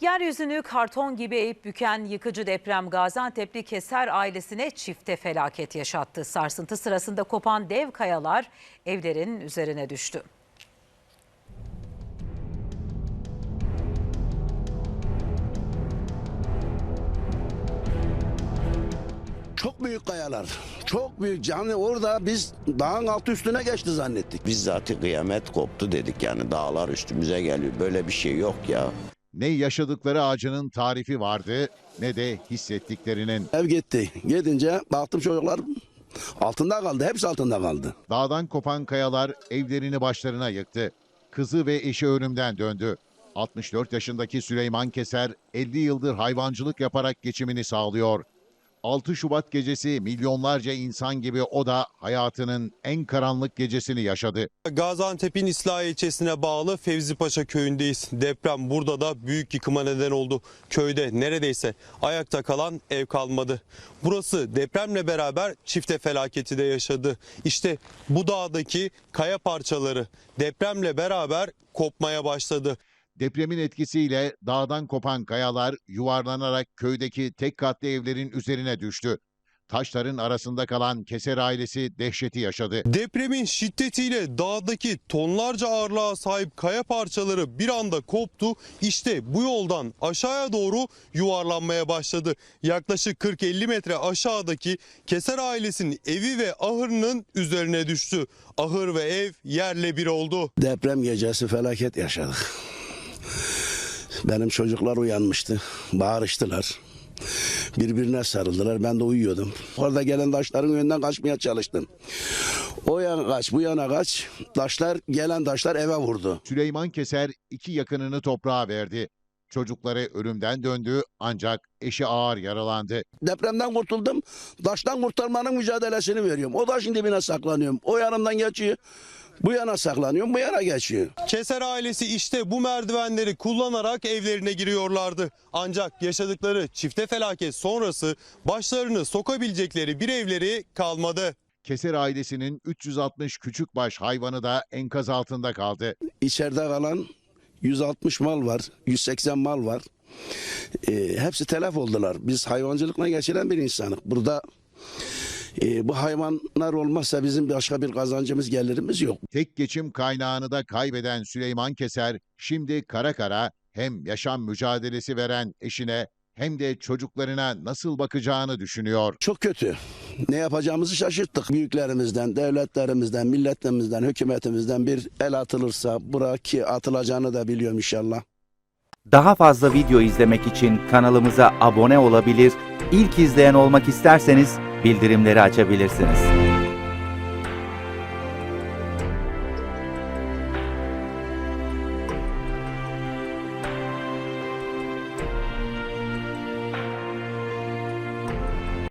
Yeryüzünü karton gibi eğip büken yıkıcı deprem Gaziantep'li Keser ailesine çifte felaket yaşattı. Sarsıntı sırasında kopan dev kayalar evlerin üzerine düştü. Çok büyük kayalar. Çok büyük. Yani orada biz dağın altı üstüne geçti zannettik. Biz zaten kıyamet koptu dedik yani dağlar üstümüze geliyor. Böyle bir şey yok ya. Ne yaşadıkları acının tarifi vardı ne de hissettiklerinin. Ev gitti. Gidince baktım çocuklar altında kaldı. Hepsi altında kaldı. Dağdan kopan kayalar evlerini başlarına yıktı. Kızı ve eşi ölümden döndü. 64 yaşındaki Süleyman Keser 50 yıldır hayvancılık yaparak geçimini sağlıyor. 6 Şubat gecesi milyonlarca insan gibi o da hayatının en karanlık gecesini yaşadı. Gaziantep'in İslahi ilçesine bağlı Fevzipaşa köyündeyiz. Deprem burada da büyük yıkıma neden oldu. Köyde neredeyse ayakta kalan ev kalmadı. Burası depremle beraber çifte felaketi de yaşadı. İşte bu dağdaki kaya parçaları depremle beraber kopmaya başladı. Depremin etkisiyle dağdan kopan kayalar yuvarlanarak köydeki tek katlı evlerin üzerine düştü. Taşların arasında kalan Keser ailesi dehşeti yaşadı. Depremin şiddetiyle dağdaki tonlarca ağırlığa sahip kaya parçaları bir anda koptu. İşte bu yoldan aşağıya doğru yuvarlanmaya başladı. Yaklaşık 40-50 metre aşağıdaki Keser ailesinin evi ve ahırının üzerine düştü. Ahır ve ev yerle bir oldu. Deprem gecesi felaket yaşadık. Benim çocuklar uyanmıştı. Bağırıştılar. Birbirine sarıldılar. Ben de uyuyordum. Orada gelen taşların önünden kaçmaya çalıştım. O yana kaç, bu yana kaç. Taşlar, gelen taşlar eve vurdu. Süleyman Keser iki yakınını toprağa verdi. Çocukları ölümden döndü ancak eşi ağır yaralandı. Depremden kurtuldum. Taştan kurtarmanın mücadelesini veriyorum. O taşın dibine saklanıyorum. O yanımdan geçiyor. Bu yana saklanıyorum, bu yana geçiyor. Keser ailesi işte bu merdivenleri kullanarak evlerine giriyorlardı. Ancak yaşadıkları çifte felaket sonrası başlarını sokabilecekleri bir evleri kalmadı. Keser ailesinin 360 küçükbaş hayvanı da enkaz altında kaldı. İçeride kalan 160 mal var, 180 mal var. Ee, hepsi telef oldular. Biz hayvancılıkla geçiren bir insanık. Burada e, bu hayvanlar olmazsa bizim başka bir kazancımız, gelirimiz yok. Tek geçim kaynağını da kaybeden Süleyman Keser şimdi kara kara hem yaşam mücadelesi veren eşine hem de çocuklarına nasıl bakacağını düşünüyor. Çok kötü. Ne yapacağımızı şaşırttık. Büyüklerimizden, devletlerimizden, milletimizden, hükümetimizden bir el atılırsa buraki atılacağını da biliyorum inşallah. Daha fazla video izlemek için kanalımıza abone olabilir, ilk izleyen olmak isterseniz bildirimleri açabilirsiniz.